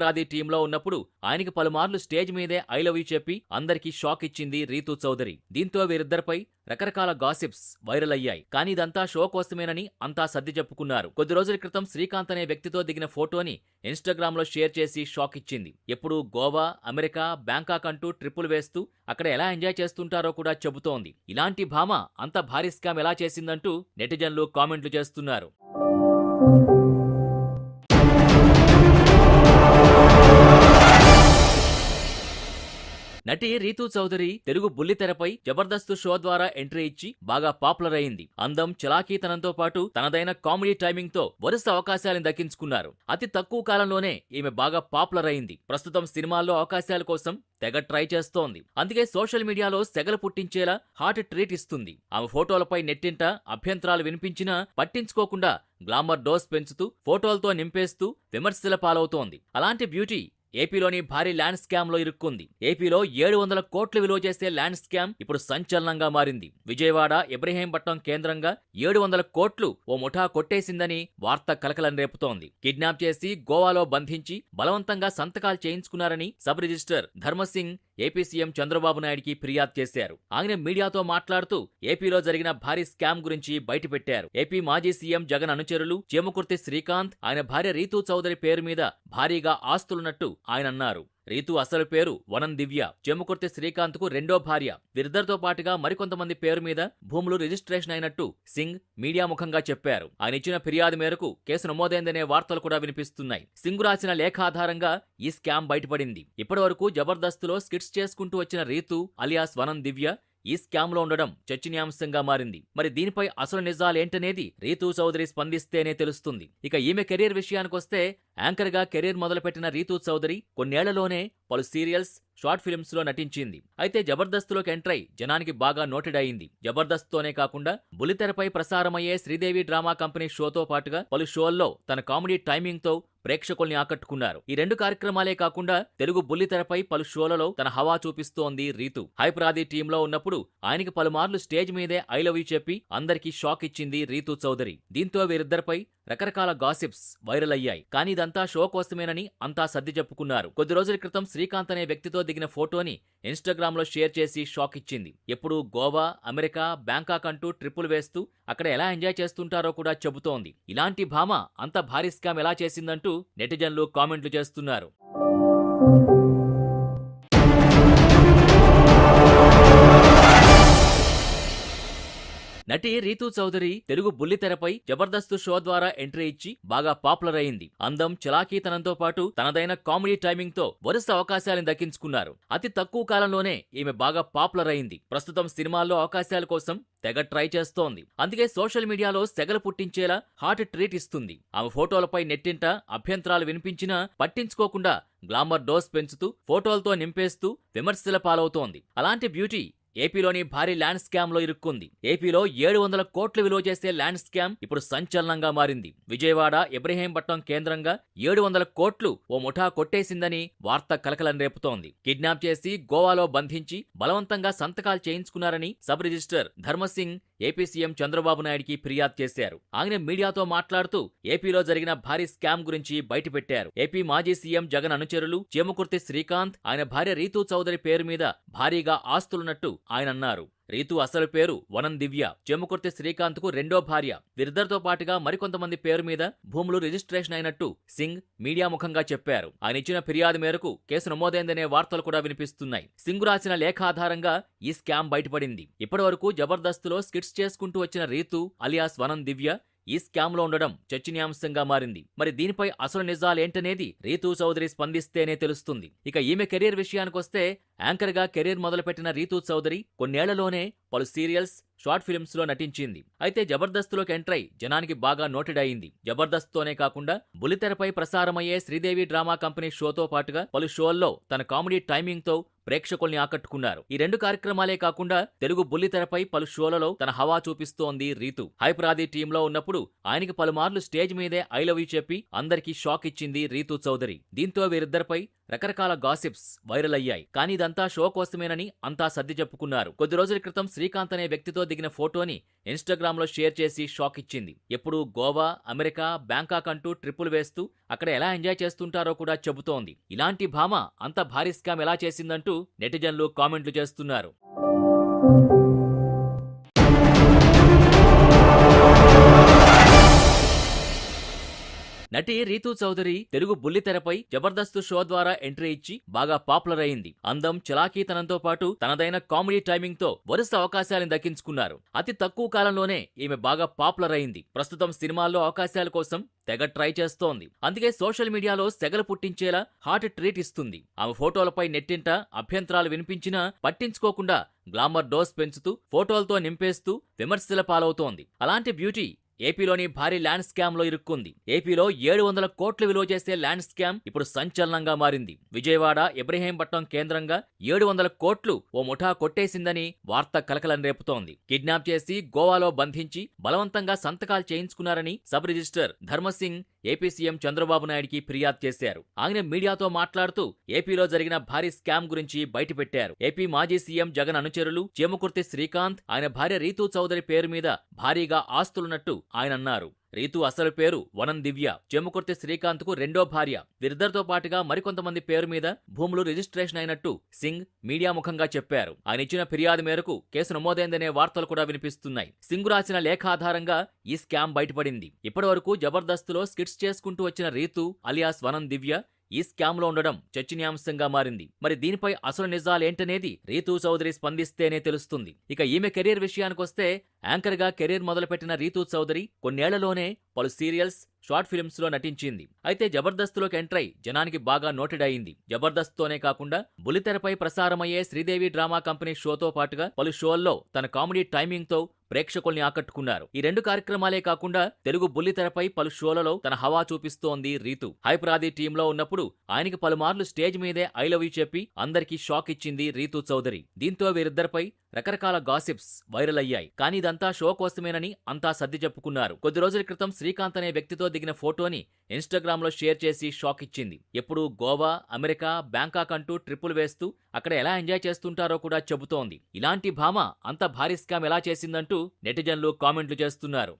హైదరాబాదీ టీంలో ఉన్నప్పుడు ఆయనకి పలుమార్లు స్టేజ్ మీదే ఐ లవ్ యూ చెప్పి అందరికీ షాక్ ఇచ్చింది రీతూ చౌదరి. దీంతో వీరిద్దరిపై రకరకాల గాసిప్స్ వైరల్ అయ్యాయి. కానీ ఇదంతా షో కోసమేనని అంతా సర్ది చెప్పుకున్నారు. కొద్ది రోజుల క్రితం శ్రీకాంత్ అనే వ్యక్తితో దిగిన ఫోటోని ఇన్స్టాగ్రామ్లో షేర్ చేసి షాక్ ఇచ్చింది. ఎప్పుడు గోవా అమెరికా బ్యాంకాక్ అంటూ ట్రిప్పులు వేస్తూ అక్కడ ఎలా ఎంజాయ్ చేస్తుంటారో కూడా చెబుతోంది. ఇలాంటి భామ అంత భారీ స్కామ్ ఎలా చేసిందంటూ నెటిజన్లు కామెంట్లు చేస్తున్నారు. నటి రీతూ చౌదరి తెలుగు బుల్లితెరపై జబర్దస్త్ షో ద్వారా ఎంట్రీ ఇచ్చి బాగా పాపులర్ అయింది. అందం చలాకీతనంతో పాటు తనదైన కామెడీ టైమింగ్తో వరుస అవకాశాలను దక్కించుకున్నారు. అతి తక్కువ కాలంలోనే ఈమె బాగా పాపులర్ అయింది. ప్రస్తుతం సినిమాల్లో అవకాశాల కోసం తెగ ట్రై చేస్తోంది. అందుకే సోషల్ మీడియాలో సెగలు పుట్టించేలా హాట్ ట్రీట్ ఇస్తుంది. ఆమె ఫోటోలపై నెట్టింట అభ్యంతరాలు వినిపించినా పట్టించుకోకుండా గ్లామర్ డోస్ పెంచుతూ ఫోటోలతో నింపేస్తూ విమర్శల పాలవుతోంది. అలాంటి బ్యూటీ ఏపీలోని భారీ ల్యాండ్ స్కామ్లో ఇరుక్కుంది. ఏపీలో ఏడు వందల కోట్లు విలువ చేసే ల్యాండ్ స్కామ్ ఇప్పుడు సంచలనంగా మారింది. విజయవాడ ఇబ్రహీంపట్నం కేంద్రంగా ఏడు వందల కోట్లు ఓ ముఠా కొట్టేసిందని వార్త కలకలం రేపుతోంది. కిడ్నాప్ చేసి గోవాలో బంధించి బలవంతంగా సంతకాలు చేయించుకున్నారని sub registrar Dharmasingh AP CM Chandrababu నాయుడికి ఫిర్యాదు చేశారు. ఆయన మీడియాతో మాట్లాడుతూ ఏపీలో జరిగిన భారీ స్కామ్ గురించి బయటపెట్టారు. ఏపీ మాజీ సీఎం జగన్ అనుచరులు చేమకుర్తి శ్రీకాంత్ ఆయన భార్య రీతూ చౌదరి పేరు మీద భారీగా ఆస్తులున్నట్టు ఆయన అన్నారు. రీతు అసలు పేరు వనం దివ్య. చెముకుర్తి శ్రీకాంత్కు రెండో భార్య. వీరిద్దరితో పాటుగా మరికొంతమంది పేరు మీద భూములు రిజిస్ట్రేషన్ అయినట్టు సింగ్ మీడియా ముఖంగా చెప్పారు. ఆయన ఇచ్చిన ఫిర్యాదు మేరకు కేసు నమోదైందనే వార్తలు కూడా వినిపిస్తున్నాయి. సింగ్ రాసిన లేఖ ఆధారంగా ఈ స్కామ్ బయటపడింది. ఇప్పటివరకు జబర్దస్త్లో స్కిట్స్ చేసుకుంటూ వచ్చిన రీతు అలియాస్ వనం దివ్య ఈ స్కామ్లో ఉండడం చర్చనీయాంశంగా మారింది. మరి దీనిపై అసలు నిజాలేంటనేది రీతూ చౌదరి స్పందిస్తేనే తెలుస్తుంది. ఇక ఈమె కెరీర్ విషయానికొస్తే యాంకర్గా కెరీర్ మొదలుపెట్టిన రీతూ చౌదరి కొన్నేళ్ళలోనే పలు సీరియల్స్ షార్ట్ ఫిల్మ్స్లో నటించింది. అయితే జబర్దస్త్లోకి ఎంట్రై జనానికి బాగా నోటెడ్ అయింది. జబర్దస్త్ తోనే కాకుండా బులితెరపై ప్రసారమయ్యే శ్రీదేవి డ్రామా కంపెనీ షోతో పాటుగా పలు షోల్లో తన కామెడీ టైమింగ్తో ప్రేక్షకుల్ని ఆకట్టుకున్నారు. ఈ రెండు కార్యక్రమాలే కాకుండా తెలుగు బుల్లితెరపై పలు షోలలో తన హవా చూపిస్తోంది రీతు. హైప్రాది టీంలో ఉన్నప్పుడు ఆయనకి పలుమార్లు స్టేజ్ మీదే ఐ లవ్ యూ చెప్పి అందరికీ షాక్ ఇచ్చింది రీతు చౌదరి. దీంతో వీరిద్దరిపై రకరకాల గాసిప్స్ వైరల్ అయ్యాయి. కానీ ఇదంతా షో కోసమేనని అంతా సర్ది చెప్పుకున్నారు. కొద్ది రోజుల క్రితం శ్రీకాంత్ అనే వ్యక్తితో దిగిన ఫోటోని ఇన్స్టాగ్రామ్లో షేర్ చేసి షాక్ ఇచ్చింది. ఎప్పుడు గోవా అమెరికా బ్యాంకాక్ అంటూ ట్రిప్పులు వేస్తూ అక్కడ ఎలా ఎంజాయ్ చేస్తుంటారో కూడా చెబుతోంది. ఇలాంటి భామ అంత భారీ స్కామ్ ఎలా చేసిందంటూ నెటిజన్లు కామెంట్లు చేస్తున్నారు. నటి రీతూ చౌదరి తెలుగు బుల్లితెరపై జబర్దస్త్ షో ద్వారా ఎంట్రీ ఇచ్చి బాగా పాపులర్ అయింది. అందం చలాకీతనంతో పాటు తనదైన కామెడీ టైమింగ్తో వరుస అవకాశాలను దక్కించుకున్నారు. అతి తక్కువ కాలంలోనే ఈమె బాగా పాపులర్ అయింది. ప్రస్తుతం సినిమాల్లో అవకాశాల కోసం తెగ ట్రై చేస్తోంది. అందుకే సోషల్ మీడియాలో సెగలు పుట్టించేలా హాట్ ట్రీట్ ఇస్తుంది. ఆమె ఫోటోలపై నెట్టింట అభ్యంతరాలు వినిపించినా పట్టించుకోకుండా గ్లామర్ డోస్ పెంచుతూ ఫోటోలతో నింపేస్తూ విమర్శల పాలవుతోంది. అలాంటి బ్యూటీ ఏపీలోని భారీ ల్యాండ్ స్కామ్లో ఇరుక్కుంది. ఏపీలో ఏడు వందల కోట్లు విలువ చేసే ల్యాండ్ స్కామ్ ఇప్పుడు సంచలనంగా మారింది. విజయవాడ ఇబ్రహీంపట్నం కేంద్రంగా ఏడు వందల కోట్లు ఓ ముఠా కొట్టేసిందని వార్త కలకలం రేపుతోంది. కిడ్నాప్ చేసి గోవాలో బంధించి బలవంతంగా సంతకాలు చేయించుకున్నారని sub registrar Dharmasingh AP CM Chandrababu నాయుడికి ఫిర్యాదు చేశారు. ఆయన మీడియాతో మాట్లాడుతూ ఏపీలో జరిగిన భారీ స్కామ్ గురించి బయటపెట్టారు. ఏపీ మాజీ సీఎం జగన్ అనుచరులు చేమకుర్తి శ్రీకాంత్ ఆయన భార్య రీతూ చౌదరి పేరు మీద భారీగా ఆస్తులున్నట్టు ఆయన అన్నారు. రీతు అసలు పేరు వనం దివ్య. చెమ్ముకుర్తి శ్రీకాంత్కు రెండో భార్య. వీరిద్దరితో పాటుగా మరికొంతమంది పేరు మీద భూములు రిజిస్ట్రేషన్ అయినట్టు సింగ్ మీడియా ముఖంగా చెప్పారు. ఆయన ఇచ్చిన ఫిర్యాదు మేరకు కేసు నమోదైందనే వార్తలు కూడా వినిపిస్తున్నాయి. సింగ్ రాసిన లేఖ ఆధారంగా ఈ స్కామ్ బయటపడింది. ఇప్పటివరకు జబర్దస్త్లో స్కిట్స్ చేసుకుంటూ వచ్చిన రీతు అలియాస్ వనం దివ్య ఈ స్కామ్లో ఉండడం చర్చనీయాంశంగా మారింది. మరి దీనిపై అసలు నిజాలేంటనేది రీతూ చౌదరి స్పందిస్తేనే తెలుస్తుంది. ఇక ఈమె కెరీర్ విషయానికొస్తే యాంకర్గా కెరీర్ మొదలుపెట్టిన రీతూ చౌదరి కొన్నేళ్ళలోనే పలు సీరియల్స్ షార్ట్ ఫిల్మ్స్లో నటించింది. అయితే జబర్దస్త్లోకి ఎంట్రై జనానికి బాగా నోటెడ్ అయింది జబర్దస్త్ తోనే కాకుండా బులితెరపై ప్రసారమయ్యే శ్రీదేవి డ్రామా కంపెనీ షోతో పాటుగా పలు షోల్లో తన కామెడీ టైమింగ్తో ప్రేక్షకుల్ని ఆకట్టుకున్నారు. ఈ రెండు కార్యక్రమాలే కాకుండా తెలుగు బుల్లితెరపై పలు షోలలో తన హవా చూపిస్తోంది రీతు. హైపరాది టీంలో ఉన్నప్పుడు ఆయనకి పలుమార్లు స్టేజ్ మీదే ఐ లవ్ యూ చెప్పి అందరికీ షాక్ ఇచ్చింది రీతు చౌదరి. దీంతో వీరిద్దరిపై రకరకాల గాసిప్స్ వైరల్ అయ్యాయి. కానీ ఇదంతా షో కోసమేనని అంతా సర్ది చెప్పుకున్నారు. కొద్ది రోజుల క్రితం శ్రీకాంత్ అనే వ్యక్తితో దిగిన ఫోటోని ఇన్స్టాగ్రామ్లో షేర్ చేసి షాక్ ఇచ్చింది. ఎప్పుడు గోవా అమెరికా బ్యాంకాక్ అంటూ ట్రిప్పులు వేస్తూ అక్కడ ఎలా ఎంజాయ్ చేస్తుంటారో కూడా చెబుతోంది. ఇలాంటి భామ అంత భారీ స్కామ్ ఎలా చేసిందంటూ నెటిజన్లు కామెంట్లు చేస్తున్నారు. నటి రీతూ చౌదరి తెలుగు బుల్లితెరపై జబర్దస్త్ షో ద్వారా ఎంట్రీ ఇచ్చి బాగా పాపులర్ అయింది. అందం చలాకీతనంతో పాటు తనదైన కామెడీ టైమింగ్తో వరుస అవకాశాలను దక్కించుకున్నారు. అతి తక్కువ కాలంలోనే ఈమె బాగా పాపులర్ అయింది. ప్రస్తుతం సినిమాల్లో అవకాశాల కోసం తెగ ట్రై చేస్తోంది. అందుకే సోషల్ మీడియాలో సెగలు పుట్టించేలా హాట్ ట్రీట్ ఇస్తుంది. ఆమె ఫోటోలపై నెట్టింట అభ్యంతరాలు వినిపించినా పట్టించుకోకుండా గ్లామర్ డోస్ పెంచుతూ ఫోటోలతో నింపేస్తూ విమర్శల పాలవుతోంది. అలాంటి బ్యూటీ ఏపీలోని భారీ ల్యాండ్ స్కామ్లో ఇరుక్కుంది. ఏపీలో ఏడు వందల కోట్లు విలువ చేసే ల్యాండ్ స్కామ్ ఇప్పుడు సంచలనంగా మారింది. విజయవాడ ఇబ్రహీంపట్నం కేంద్రంగా ఏడు వందల కోట్లు ఓ ముఠా కొట్టేసిందని వార్త కలకలం రేపుతోంది. కిడ్నాప్ చేసి గోవాలో బంధించి బలవంతంగా సంతకాలు చేయించుకున్నారని sub registrar Dharmasingh AP CM Chandrababu నాయుడికి ఫిర్యాదు చేశారు. ఆయన మీడియాతో మాట్లాడుతూ ఏపీలో జరిగిన భారీ స్కామ్ గురించి బయటపెట్టారు. ఏపీ మాజీ సీఎం జగన్ అనుచరులు చేమకుర్తి శ్రీకాంత్ ఆయన భార్య రీతూ చౌదరి పేరు మీద భారీగా ఆస్తులున్నట్టు ఆయన అన్నారు. రీతు అసలు పేరు వనం దివ్య. చెమ్ముకుర్తి శ్రీకాంత్కు రెండో భార్య. వీరిద్దరితో పాటుగా మరికొంతమంది పేరు మీద భూములు రిజిస్ట్రేషన్ అయినట్టు సింగ్ మీడియా ముఖంగా చెప్పారు. ఆయన ఇచ్చిన ఫిర్యాదు మేరకు కేసు నమోదైందనే వార్తలు కూడా వినిపిస్తున్నాయి. సింగ్ రాసిన లేఖ ఆధారంగా ఈ స్కామ్ బయటపడింది. ఇప్పటివరకు జబర్దస్త్లో స్కిట్స్ చేసుకుంటూ వచ్చిన రీతు అలియాస్ వనం దివ్య ఈ స్కామ్లో ఉండడం చర్చనీయాంశంగా మారింది. మరి దీనిపై అసలు నిజాలేంటనేది రీతూ చౌదరి స్పందిస్తేనే తెలుస్తుంది. ఇక ఈమె కెరీర్ విషయానికొస్తే యాంకర్గా కెరీర్ మొదలుపెట్టిన రీతూ చౌదరి కొన్నేళ్ళలోనే పలు సీరియల్స్ షార్ట్ ఫిల్మ్స్లో నటించింది. అయితే జబర్దస్త్లోకి ఎంట్రై జనానికి బాగా నోటెడ్ అయింది. జబర్దస్త్తోనే కాకుండా బులితెరపై ప్రసారమయ్యే శ్రీదేవి డ్రామా కంపెనీ షోతో పాటుగా పలు షోల్లో తన కామెడీ టైమింగ్తో ప్రేక్షకుల్ని ఆకట్టుకున్నారు. ఈ రెండు కార్యక్రమాలే కాకుండా తెలుగు బుల్లితెరపై పలు షోలలో తన హవా చూపిస్తోంది రీతు. హైప్రాది టీంలో ఉన్నప్పుడు ఆయనకి పలుమార్లు స్టేజ్ మీదే ఐ లవ్ యూ చెప్పి అందరికీ షాక్ ఇచ్చింది రీతు చౌదరి. దీంతో వీరిద్దరిపై రకరకాల గాసిప్స్ వైరల్ అయ్యాయి. కానీ ఇదంతా షో కోసమేనని అంతా సర్ది చెప్పుకున్నారు. కొద్ది రోజుల క్రితం శ్రీకాంత్ అనే వ్యక్తితో దిగిన ఫోటోని ఇన్స్టాగ్రామ్లో షేర్ చేసి షాక్ ఇచ్చింది. ఎప్పుడు గోవా అమెరికా బ్యాంకాక్ అంటూ ట్రిప్పులు వేస్తూ అక్కడ ఎలా ఎంజాయ్ చేస్తుంటారో కూడా చెబుతోంది. ఇలాంటి భామ అంత భారీ స్కామ్ ఎలా చేసిందంటూ నెటిజన్లు కామెంట్లు చేస్తున్నారు.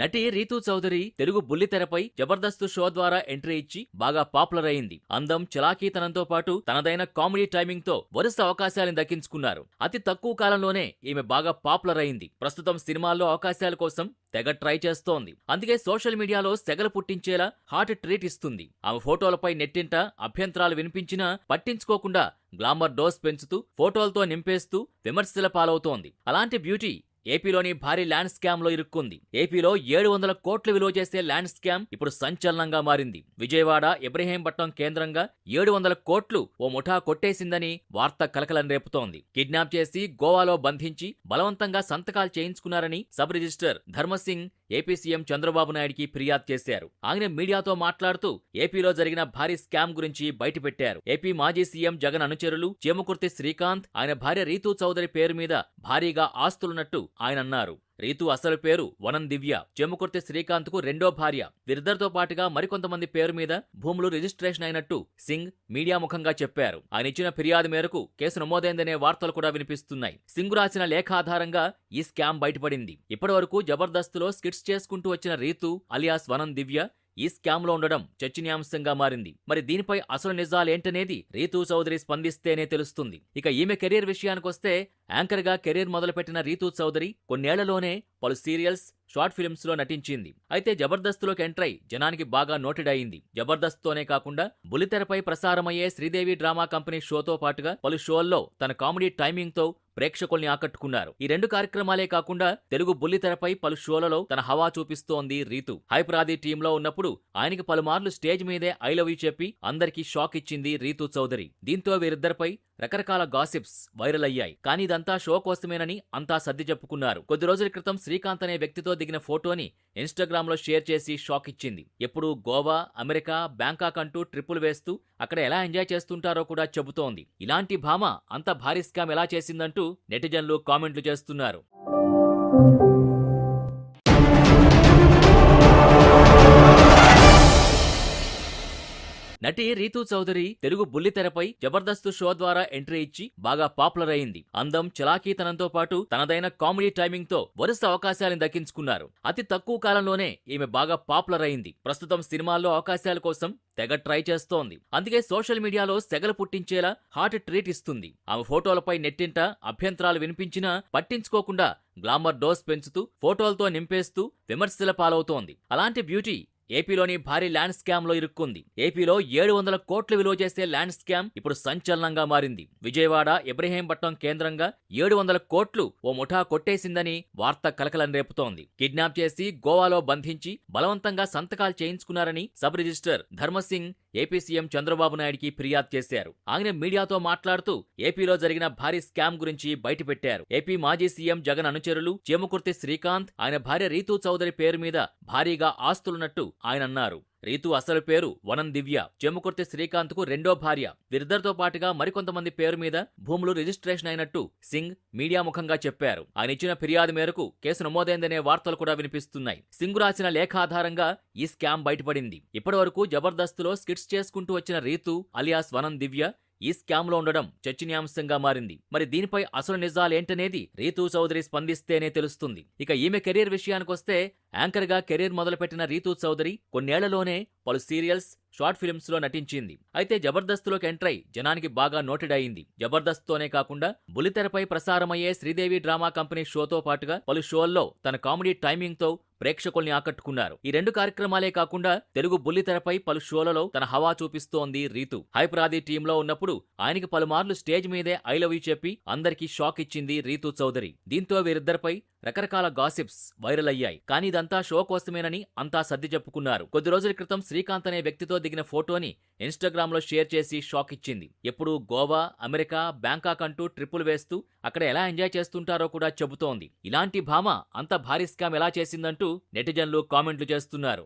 నటి రీతూ చౌదరి తెలుగు బుల్లితెరపై జబర్దస్త్ షో ద్వారా ఎంట్రీ ఇచ్చి బాగా పాపులర్ అయింది. అందం చలాకీతనంతో పాటు తనదైన కామెడీ టైమింగ్తో వరుస అవకాశాలను దక్కించుకున్నారు. అతి తక్కువ కాలంలోనే ఈమె బాగా పాపులర్ అయింది. ప్రస్తుతం సినిమాల్లో అవకాశాల కోసం తెగ ట్రై చేస్తోంది. అందుకే సోషల్ మీడియాలో సెగలు పుట్టించేలా హాట్ ట్రీట్ ఇస్తుంది. ఆమె ఫోటోలపై నెట్టింట అభ్యంతరాలు వినిపించినా పట్టించుకోకుండా గ్లామర్ డోస్ పెంచుతూ ఫోటోలతో నింపేస్తూ విమర్శల పాలవుతోంది. అలాంటి బ్యూటీ ఏపీలోని భారీ ల్యాండ్ స్కామ్లో ఇరుక్కుంది. ఏపీలో ఏడు వందల కోట్లు విలువ చేసే ల్యాండ్ స్కామ్ ఇప్పుడు సంచలనంగా మారింది. విజయవాడ ఇబ్రహీంపట్నం కేంద్రంగా ఏడు వందల కోట్లు ఓ ముఠా కొట్టేసిందని వార్త కలకలం రేపుతోంది. కిడ్నాప్ చేసి గోవాలో బంధించి బలవంతంగా సంతకాలు చేయించుకున్నారని sub registrar Dharmasingh AP CM Chandrababu నాయుడికి ఫిర్యాదు చేశారు. ఆయన మీడియాతో మాట్లాడుతూ ఏపీలో జరిగిన భారీ స్కామ్ గురించి బయటపెట్టారు. ఏపీ మాజీ సీఎం జగన్ అనుచరులు చేమకుర్తి శ్రీకాంత్ ఆయన భార్య రీతూ చౌదరి పేరు మీద భారీగా ఆస్తులున్నట్టు ఆయన అన్నారు. రీతు అసలు పేరు వనం దివ్య. చెముకుర్తి శ్రీకాంత్కు రెండో భార్య. వీరిద్దరితో పాటుగా మరికొంతమంది పేరు మీద భూములు రిజిస్ట్రేషన్ అయినట్టు సింగ్ మీడియా ముఖంగా చెప్పారు. ఆయన ఇచ్చిన ఫిర్యాదు మేరకు కేసు నమోదైందనే వార్తలు కూడా వినిపిస్తున్నాయి. సింగ్ రాసిన లేఖ ఆధారంగా ఈ స్కామ్ బయటపడింది. ఇప్పటివరకు జబర్దస్త్లో స్కిట్స్ చేసుకుంటూ వచ్చిన రీతు అలియాస్ వనం దివ్య ఈ స్కామ్లో ఉండడం చర్చనీయాంశంగా మారింది. మరి దీనిపై అసలు నిజాలేంటనేది రీతూ చౌదరి స్పందిస్తేనే తెలుస్తుంది. ఇక ఈమె కెరీర్ విషయానికొస్తే యాంకర్గా కెరీర్ మొదలుపెట్టిన రీతూ చౌదరి కొన్నేళ్ళలోనే పలు సీరియల్స్ షార్ట్ ఫిల్మ్స్లో నటించింది. అయితే జబర్దస్త్లోకి ఎంట్రై జనానికి బాగా నోటెడ్ అయింది జబర్దస్త్ తోనే కాకుండా బులితెరపై ప్రసారమయ్యే శ్రీదేవి డ్రామా కంపెనీ షోతో పాటుగా పలు షోల్లో తన కామెడీ టైమింగ్తో ప్రేక్షకుల్ని ఆకట్టుకున్నారు. ఈ రెండు కార్యక్రమాలే కాకుండా తెలుగు బుల్లితెరపై పలు షోలలో తన హవా చూపిస్తోంది రీతు. హైపరాది టీంలో ఉన్నప్పుడు ఆయనకి పలుమార్లు స్టేజ్ మీదే ఐ లవ్ యూ చెప్పి అందరికీ షాక్ ఇచ్చింది రీతు చౌదరి. దీంతో వీరిద్దరిపై రకరకాల గాసిప్స్ వైరల్ అయ్యాయి. కానీ ఇదంతా షో కోసమేనని అంతా సర్ది చెప్పుకున్నారు. కొద్ది రోజుల క్రితం శ్రీకాంత్ అనే వ్యక్తితో దిగిన ఫోటోని ఇన్స్టాగ్రామ్లో షేర్ చేసి షాక్ ఇచ్చింది. ఎప్పుడు గోవా అమెరికా బ్యాంకాక్ అంటూ ట్రిప్పులు వేస్తూ అక్కడ ఎలా ఎంజాయ్ చేస్తుంటారో కూడా చెబుతోంది. ఇలాంటి భామ అంత భారీ స్కామ్ ఎలా చేసిందంటూ నెటిజన్లు కామెంట్లు చేస్తున్నారు. నటి రీతూ చౌదరి తెలుగు బుల్లితెరపై జబర్దస్త్ షో ద్వారా ఎంట్రీ ఇచ్చి బాగా పాపులర్ అయింది. అందం చలాకీతనంతో పాటు తనదైన కామెడీ టైమింగ్తో వరుస అవకాశాలను దక్కించుకున్నారు. అతి తక్కువ కాలంలోనే ఈమె బాగా పాపులర్ అయింది. ప్రస్తుతం సినిమాల్లో అవకాశాల కోసం తెగ ట్రై చేస్తోంది. అందుకే సోషల్ మీడియాలో సెగలు పుట్టించేలా హాట్ ట్రీట్ ఇస్తుంది. ఆమె ఫోటోలపై నెట్టింట అభ్యంతరాలు వినిపించినా పట్టించుకోకుండా గ్లామర్ డోస్ పెంచుతూ ఫోటోలతో నింపేస్తూ విమర్శల పాలవుతోంది. అలాంటి బ్యూటీ ఏపీలోని భారీ ల్యాండ్ స్కామ్లో ఇరుక్కుంది. ఏపీలో ఏడు వందల కోట్లు విలువ చేసే ల్యాండ్ స్కామ్ ఇప్పుడు సంచలనంగా మారింది. విజయవాడ ఇబ్రహీంపట్నం కేంద్రంగా ఏడు వందల కోట్లు ఓ ముఠా కొట్టేసిందని వార్త కలకలం రేపుతోంది. కిడ్నాప్ చేసి గోవాలో బంధించి బలవంతంగా సంతకాలు చేయించుకున్నారని sub registrar Dharmasingh AP CM Chandrababu నాయుడికి ఫిర్యాదు చేశారు. ఆయన మీడియాతో మాట్లాడుతూ ఏపీలో జరిగిన భారీ స్కామ్ గురించి బయటపెట్టారు. ఏపీ మాజీ సీఎం జగన్ అనుచరులు చేమకుర్తి శ్రీకాంత్ ఆయన భార్య రీతూ చౌదరి పేరు మీద భారీగా ఆస్తులున్నట్టు ఆయన అన్నారు. రీతు అసలు పేరు వనం దివ్య. చెముకుర్తి శ్రీకాంత్కు రెండో భార్య. వీరిద్దరితో పాటుగా మరికొంతమంది పేరు మీద భూములు రిజిస్ట్రేషన్ అయినట్టు సింగ్ మీడియా ముఖంగా చెప్పారు. ఆయన ఇచ్చిన ఫిర్యాదు మేరకు కేసు నమోదైందనే వార్తలు కూడా వినిపిస్తున్నాయి. సింగ్ రాసిన లేఖ ఆధారంగా ఈ స్కామ్ బయటపడింది. ఇప్పటివరకు జబర్దస్త్లో స్కిట్స్ చేసుకుంటూ వచ్చిన రీతు అలియాస్ వనం దివ్య ఈ స్కామ్లో ఉండడం చర్చనీయాంశంగా మారింది. మరి దీనిపై అసలు నిజాలేంటనేది రీతూ చౌదరి స్పందిస్తేనే తెలుస్తుంది. ఇక ఈమె కెరీర్ విషయానికొస్తే యాంకర్గా కెరీర్ మొదలుపెట్టిన రీతూ చౌదరి కొన్నేళ్ళలోనే పలు సీరియల్స్ షార్ట్ ఫిల్మ్స్లో నటించింది. అయితే జబర్దస్త్లోకి ఎంట్రై జనానికి బాగా నోటెడ్ అయింది. జబర్దస్త్ తోనే కాకుండా బులితెరపై ప్రసారమయ్యే శ్రీదేవి డ్రామా కంపెనీ షోతో పాటుగా పలు షోల్లో తన కామెడీ టైమింగ్తో ప్రేక్షకుల్ని ఆకట్టుకున్నారు. ఈ రెండు కార్యక్రమాలే కాకుండా తెలుగు బుల్లితెరపై పలు షోలలో తన హవా చూపిస్తోంది రీతు. హైప్రాది టీంలో ఉన్నప్పుడు ఆయనకి పలుమార్లు స్టేజ్ మీదే ఐ లవ్ యూ చెప్పి అందరికీ షాక్ ఇచ్చింది రీతు చౌదరి. దీంతో వీరిద్దరిపై రకరకాల గాసిప్స్ వైరల్ అయ్యాయి. కానీ ఇదంతా షో కోసమేనని అంతా సర్ది చెప్పుకున్నారు. కొద్ది రోజుల క్రితం శ్రీకాంత్ అనే వ్యక్తితో దిగిన ఫోటోని ఇన్స్టాగ్రామ్లో షేర్ చేసి షాక్ ఇచ్చింది. ఎప్పుడు గోవా అమెరికా బ్యాంకాక్ అంటూ ట్రిప్పులు వేస్తూ అక్కడ ఎలా ఎంజాయ్ చేస్తుంటారో కూడా చెబుతోంది. ఇలాంటి భామ అంత భారీ స్కామ్ ఎలా చేసిందంటూ నెటిజన్లు కామెంట్లు చేస్తున్నారు.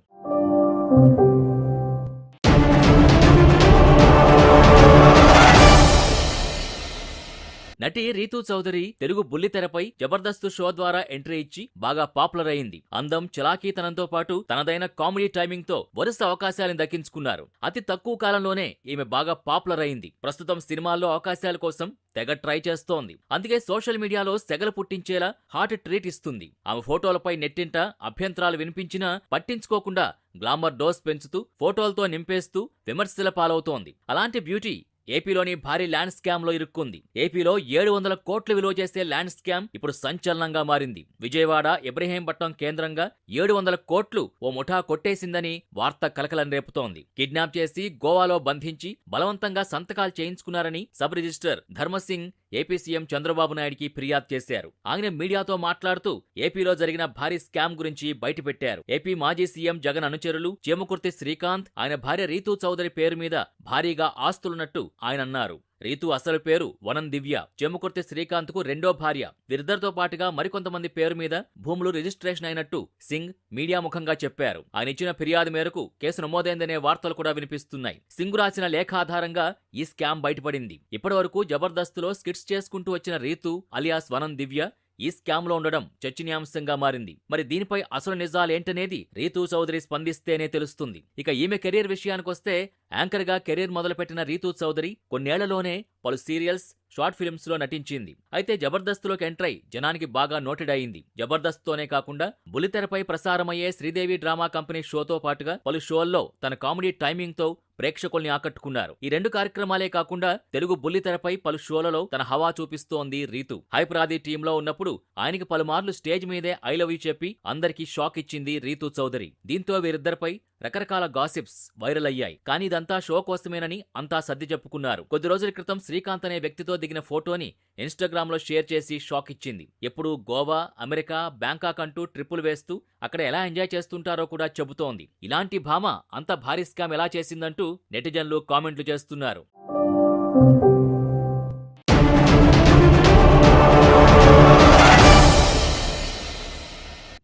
నటి రీతూ చౌదరి తెలుగు బుల్లితెరపై జబర్దస్త్ షో ద్వారా ఎంట్రీ ఇచ్చి బాగా పాపులర్ అయింది. అందం చలాకీతనంతో పాటు తనదైన కామెడీ టైమింగ్తో వరుస అవకాశాలను దక్కించుకున్నారు. అతి తక్కువ కాలంలోనే ఈమె బాగా పాపులర్ అయింది. ప్రస్తుతం సినిమాల్లో అవకాశాల కోసం తెగ ట్రై చేస్తోంది. అందుకే సోషల్ మీడియాలో సెగలు పుట్టించేలా హాట్ ట్రీట్ ఇస్తుంది. ఆమె ఫోటోలపై నెట్టింట అభ్యంతరాలు వినిపించినా పట్టించుకోకుండా గ్లామర్ డోస్ పెంచుతూ ఫోటోలతో నింపేస్తూ విమర్శల పాలవుతోంది. అలాంటి బ్యూటీ ఏపీలోని భారీ ల్యాండ్ స్కామ్లో ఇరుక్కుంది. ఏపీలో ఏడు వందల కోట్లు విలువ చేసే ల్యాండ్ స్కామ్ ఇప్పుడు సంచలనంగా మారింది. విజయవాడ ఇబ్రహీంపట్నం కేంద్రంగా ఏడు వందల కోట్లు ఓ ముఠా కొట్టేసిందని వార్త కలకలం రేపుతోంది. కిడ్నాప్ చేసి గోవాలో బంధించి బలవంతంగా సంతకాలు చేయించుకున్నారని sub registrar Dharmasingh AP CM Chandrababu నాయుడికి ఫిర్యాదు చేశారు. ఆయన మీడియాతో మాట్లాడుతూ ఏపీలో జరిగిన భారీ స్కామ్ గురించి బయటపెట్టారు. ఏపీ మాజీ సీఎం జగన్ అనుచరులు చేమకుర్తి శ్రీకాంత్ ఆయన భార్య రీతూ చౌదరి పేరు మీద భారీగా ఆస్తులున్నట్టు ఆయన అన్నారు. రీతు అసలు పేరు వనం దివ్య. చెముకుర్తి శ్రీకాంత్కు రెండో భార్య. వీరిద్దరితో పాటుగా మరికొంతమంది పేరు మీద భూములు రిజిస్ట్రేషన్ అయినట్టు సింగ్ మీడియా ముఖంగా చెప్పారు. ఆయన ఇచ్చిన ఫిర్యాదు మేరకు కేసు నమోదైందనే వార్తలు కూడా వినిపిస్తున్నాయి. సింగ్ రాసిన లేఖ ఆధారంగా ఈ స్కామ్ బయటపడింది. ఇప్పటివరకు జబర్దస్త్లో స్కిట్స్ చేసుకుంటూ వచ్చిన రీతు అలియాస్ వనం దివ్య ఈ స్కామ్లో ఉండడం చర్చనీయాంశంగా మారింది. మరి దీనిపై అసలు నిజాలేంటనేది రీతూ చౌదరి స్పందిస్తేనే తెలుస్తుంది. ఇక ఈమె కెరీర్ విషయానికొస్తే యాంకర్గా కెరీర్ మొదలుపెట్టిన రీతూ చౌదరి కొన్నేళ్ళలోనే పలు సీరియల్స్ షార్ట్ ఫిల్మ్స్లో నటించింది. అయితే జబర్దస్త్లోకి ఎంట్రై జనానికి బాగా నోటెడ్ అయింది. జబర్దస్త్ తోనే కాకుండా బులితెరపై ప్రసారమయ్యే శ్రీదేవి డ్రామా కంపెనీ షోతో పాటుగా పలు షోల్లో తన కామెడీ టైమింగ్తో ప్రేక్షకుల్ని ఆకట్టుకున్నారు. ఈ రెండు కార్యక్రమాలే కాకుండా తెలుగు బుల్లితెరపై పలు షోలలో తన హవా చూపిస్తోంది రీతు. హైపరాది టీంలో ఉన్నప్పుడు ఆయనకి పలుమార్లు స్టేజ్ మీదే ఐ లవ్ యూ చెప్పి అందరికీ షాక్ ఇచ్చింది రీతు చౌదరి. దీంతో వీరిద్దరిపై రకరకాల గాసిప్స్ వైరల్ అయ్యాయి కానీ ఇదంతా షో కోసమేనని అంతా సర్ది చెప్పుకున్నారు. కొద్ది రోజుల క్రితం శ్రీకాంత్ అనే వ్యక్తితో దిగిన ఫోటోని ఇన్స్టాగ్రామ్లో షేర్ చేసి షాక్ ఇచ్చింది. ఎప్పుడు గోవా అమెరికా బ్యాంకాక్ అంటూ ట్రిప్పులు వేస్తూ అక్కడ ఎలా ఎంజాయ్ చేస్తుంటారో కూడా చెబుతోంది. ఇలాంటి భామ అంత భారీ స్కామ్ ఎలా చేసిందంటూ నెటిజన్లు కామెంట్లు చేస్తున్నారు.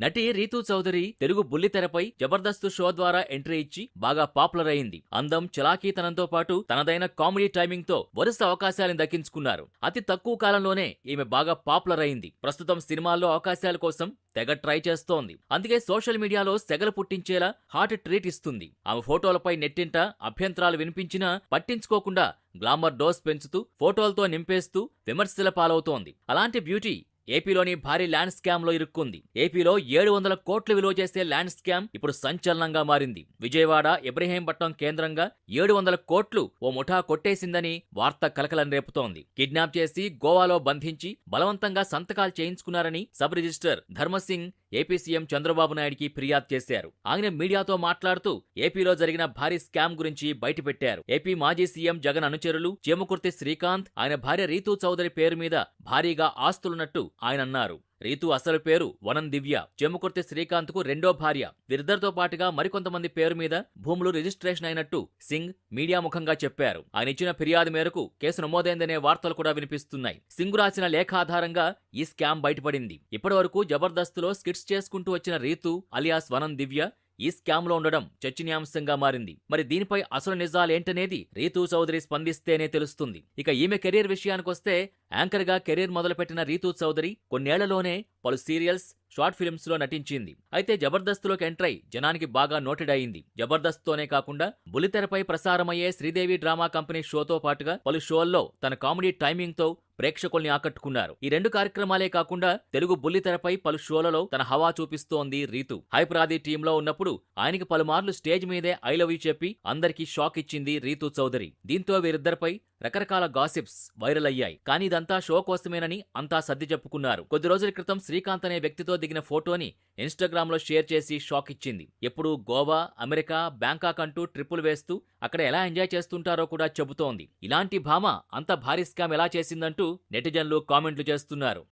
నటి రీతూ చౌదరి తెలుగు బుల్లితెరపై జబర్దస్త్ షో ద్వారా ఎంట్రీ ఇచ్చి బాగా పాపులర్ అయింది. అందం చలాకీతనంతో పాటు తనదైన కామెడీ టైమింగ్తో వరుస అవకాశాలను దక్కించుకున్నారు. అతి తక్కువ కాలంలోనే ఈమె బాగా పాపులర్ అయింది. ప్రస్తుతం సినిమాల్లో అవకాశాల కోసం తెగ ట్రై చేస్తోంది. అందుకే సోషల్ మీడియాలో సెగలు పుట్టించేలా హాట్ ట్రీట్ ఇస్తుంది. ఆమె ఫోటోలపై నెట్టింట అభ్యంతరాలు వినిపించినా పట్టించుకోకుండా గ్లామర్ డోస్ పెంచుతూ ఫోటోలతో నింపేస్తూ విమర్శల పాలవుతోంది. అలాంటి బ్యూటీ ఏపీలోని భారీ ల్యాండ్ స్కామ్లో ఇరుక్కుంది. ఏపీలో ఏడు వందల కోట్లు విలువ చేసే ల్యాండ్ స్కామ్ ఇప్పుడు సంచలనంగా మారింది. విజయవాడ ఇబ్రహీంపట్నం కేంద్రంగా ఏడు వందల కోట్లు ఓ ముఠా కొట్టేసిందని వార్త కలకలం రేపుతోంది. కిడ్నాప్ చేసి గోవాలో బంధించి బలవంతంగా సంతకాలు చేయించుకున్నారని sub registrar Dharmasingh AP CM Chandrababu నాయుడికి ఫిర్యాదు చేశారు. ఆయన మీడియాతో మాట్లాడుతూ ఏపీలో జరిగిన భారీ స్కామ్ గురించి బయటపెట్టారు. ఏపీ మాజీ సీఎం జగన్ అనుచరులు చేమకుర్తి శ్రీకాంత్ ఆయన భార్య రీతూ చౌదరి పేరు మీద భారీగా ఆస్తులున్నట్టు ఆయన అన్నారు. రీతు అసలు పేరు వనం దివ్య. చెముకుర్తి శ్రీకాంత్కు రెండో భార్య. వీరిద్దరితో పాటుగా మరికొంతమంది పేరు మీద భూములు రిజిస్ట్రేషన్ అయినట్టు సింగ్ మీడియా ముఖంగా చెప్పారు. ఆయన ఇచ్చిన ఫిర్యాదు మేరకు కేసు నమోదైందనే వార్తలు కూడా వినిపిస్తున్నాయి. సింగ్ రాసిన లేఖ ఆధారంగా ఈ స్కామ్ బయటపడింది. ఇప్పటివరకు జబర్దస్త్లో స్కిట్స్ చేసుకుంటూ వచ్చిన రీతు అలియాస్ వనం దివ్య ఈ స్కామ్లో ఉండడం చర్చనీయాంశంగా మారింది. మరి దీనిపై అసలు నిజాలేంటనేది రీతూ చౌదరి స్పందిస్తేనే తెలుస్తుంది. ఇక ఈమె కెరీర్ విషయానికొస్తే యాంకర్గా కెరీర్ మొదలుపెట్టిన రీతూ చౌదరి కొన్నేళ్ళలోనే పలు సీరియల్స్ షార్ట్ ఫిల్మ్స్లో నటించింది. అయితే జబర్దస్త్లోకి ఎంట్రై జనానికి బాగా నోటెడ్ అయింది. జబర్దస్త్ తోనే కాకుండా బులితెరపై ప్రసారమయ్యే శ్రీదేవి డ్రామా కంపెనీ షోతో పాటుగా పలు షోల్లో తన కామెడీ టైమింగ్తో ప్రేక్షకుల్ని ఆకట్టుకున్నారు. ఈ రెండు కార్యక్రమాలే కాకుండా తెలుగు బుల్లితెరపై పలు షోలలో తన హవా చూపిస్తోంది రీతు. హైప్రాది టీంలో ఉన్నప్పుడు ఆయనకి పలుమార్లు స్టేజ్ మీదే ఐ లవ్ యూ చెప్పి అందరికీ షాక్ ఇచ్చింది రీతు చౌదరి. దీంతో వీరిద్దరిపై రకరకాల గాసిప్స్ వైరల్ అయ్యాయి. కానీ ఇదంతా షో కోసమేనని అంతా సర్ది చెప్పుకున్నారు. కొద్ది రోజుల క్రితం శ్రీకాంత్ అనే వ్యక్తితో దిగిన ఫోటోని ఇన్స్టాగ్రామ్లో షేర్ చేసి షాక్ ఇచ్చింది. ఎప్పుడు గోవా అమెరికా బ్యాంకాక్ అంటూ ట్రిప్పులు వేస్తూ అక్కడ ఎలా ఎంజాయ్ చేస్తుంటారో కూడా చెబుతోంది. ఇలాంటి భామ అంత భారీ స్కామ్ ఎలా చేసిందంటూ నెటిజన్లు కామెంట్లు చేస్తున్నారు.